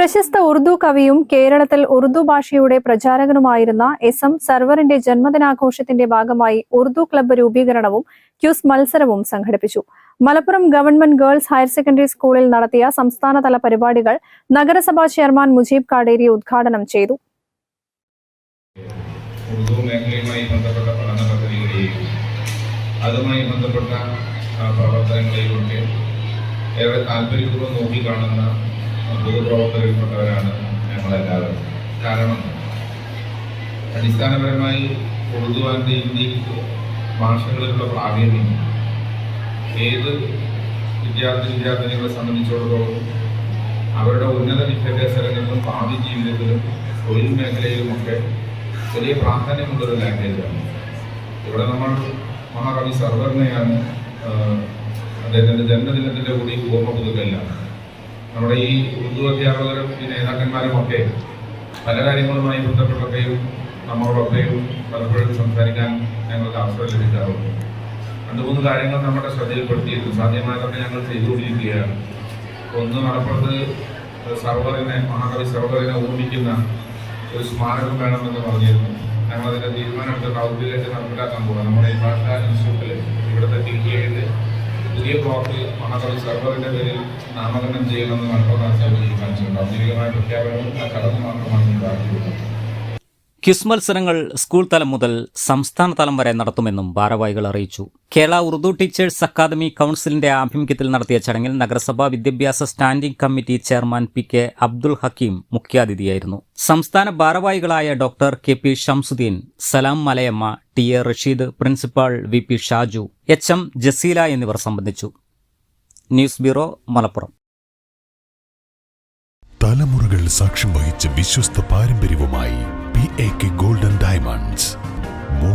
പ്രശസ്ത ഉറുദു കവിയും കേരളത്തിൽ ഉറുദു ഭാഷയുടെ പ്രചാരകനുമായിരുന്ന എസ് എം സർവറിന്റെ ജന്മദിനാഘോഷത്തിന്റെ ഭാഗമായി ഉറുദു ക്ലബ്ബ് രൂപീകരണവും ക്യൂസ് മത്സരവും സംഘടിപ്പിച്ചു. Malappuram government girls higher secondary സ്കൂളിൽ നടത്തിയ സംസ്ഥാനതല പരിപാടികൾ നഗരസഭാ ചെയർമാൻ മുജീബ് കാടേരി ഉദ്ഘാടനം ചെയ്തു. അതുമായി ബന്ധപ്പെട്ട ഏറെ താല്പര്യപൂർവം നോക്കിക്കാണുന്ന പൊതുപ്രവർത്തകരിൽപ്പെട്ടവരാണ് ഞങ്ങളെല്ലാവരും. കാരണം അടിസ്ഥാനപരമായി ഉറുദു ആൻഡ് ഹിന്ദി ഭാഷകളിലുള്ള പ്രാവീണ്യം ഏത് വിദ്യാർത്ഥി വിദ്യാർത്ഥിനികളെ സംബന്ധിച്ചിടത്തോളം അവരുടെ ഉന്നത വിദ്യാഭ്യാസ രംഗത്തും ഭാവി ജീവിതത്തിലും തൊഴിൽ മേഖലയിലുമൊക്കെ വലിയ പ്രാധാന്യമുള്ളൊരു ലാംഗ്വേജാണ് ഇവിടെ നമ്മൾ മഹാകവി സർവർണയാണ് അദ്ദേഹത്തിന്റെ ജന്മദിനത്തിന്റെ കൂടി ഓർമ്മ പുതുക്കലാണ് നമ്മുടെ ഈ ഉറുദു അധ്യാപകരും ഈ നേതാക്കന്മാരും ഒക്കെ പല കാര്യങ്ങളുമായി ബന്ധപ്പെട്ടൊക്കെയും നമ്മളോടൊക്കെയും പലപ്പോഴും സംസാരിക്കാൻ ഞങ്ങൾക്ക് അവസരം ലഭിക്കാറുണ്ട്. രണ്ട് മൂന്ന് കാര്യങ്ങൾ നമ്മുടെ ശ്രദ്ധയിൽപ്പെടുത്തിയിട്ട് സാധ്യമായതൊക്കെ ഞങ്ങൾ ചെയ്തുകൊണ്ടിരിക്കുകയാണ്. ഒന്ന് മലപ്പുറത്ത് സർവറിനെ മഹാകവി സർവറിനെ ഓർമ്മിക്കുന്ന ഒരു സ്മാരകം വേണമെന്ന് പറഞ്ഞിരുന്നു. ഞങ്ങളതിന്റെ തീരുമാനമെടുത്ത് ഔദ്യോഗികമായിട്ട് നടപ്പിലാക്കാൻ പോകാം നമ്മുടെ ഈ ഭാഷാ ഇൻസ്റ്റിറ്റ്യൂട്ടിൽ ഇവിടുത്തെ ടി കെയിൽ പുതിയ ബ്ലോക്ക് മഹാസഭ സർവറിന്റെ പേരിൽ നാമകരണം ചെയ്യണമെന്ന് മലപ്പുറം തീരുമാനിച്ചിട്ടുണ്ട് ഔദ്യോഗികമായ പ്രഖ്യാപനവും ആ കടന്നു മാത്രമാണ് ഉണ്ടാക്കിയിട്ടുള്ളത് ക്വിസ് മത്സരങ്ങൾ സ്കൂൾ തലം മുതൽ സംസ്ഥാന തലം വരെ നടത്തുമെന്നും ഭാരവാഹികൾ അറിയിച്ചു. കേരള ഉറുദു ടീച്ചേഴ്സ് അക്കാദമി കൗൺസിലിന്റെ ആഭിമുഖ്യത്തിൽ നടത്തിയ ചടങ്ങിൽ നഗരസഭാ വിദ്യാഭ്യാസ standing committee chairman P K Abdul Hakeem മുഖ്യാതിഥിയായിരുന്നു. സംസ്ഥാന ഭാരവാഹികളായ doctor K. P. Shamsuddin Salam Malayamma T. A. Rasheed principal V. P. Shaju H. M. Jaseela എന്നിവർ സംബന്ധിച്ചു. News bureau Malappuram. തലമുറകൾ സാക്ഷ്യം വഹിച്ച വിശ്വസ്ത പാരമ്പര്യവുമായി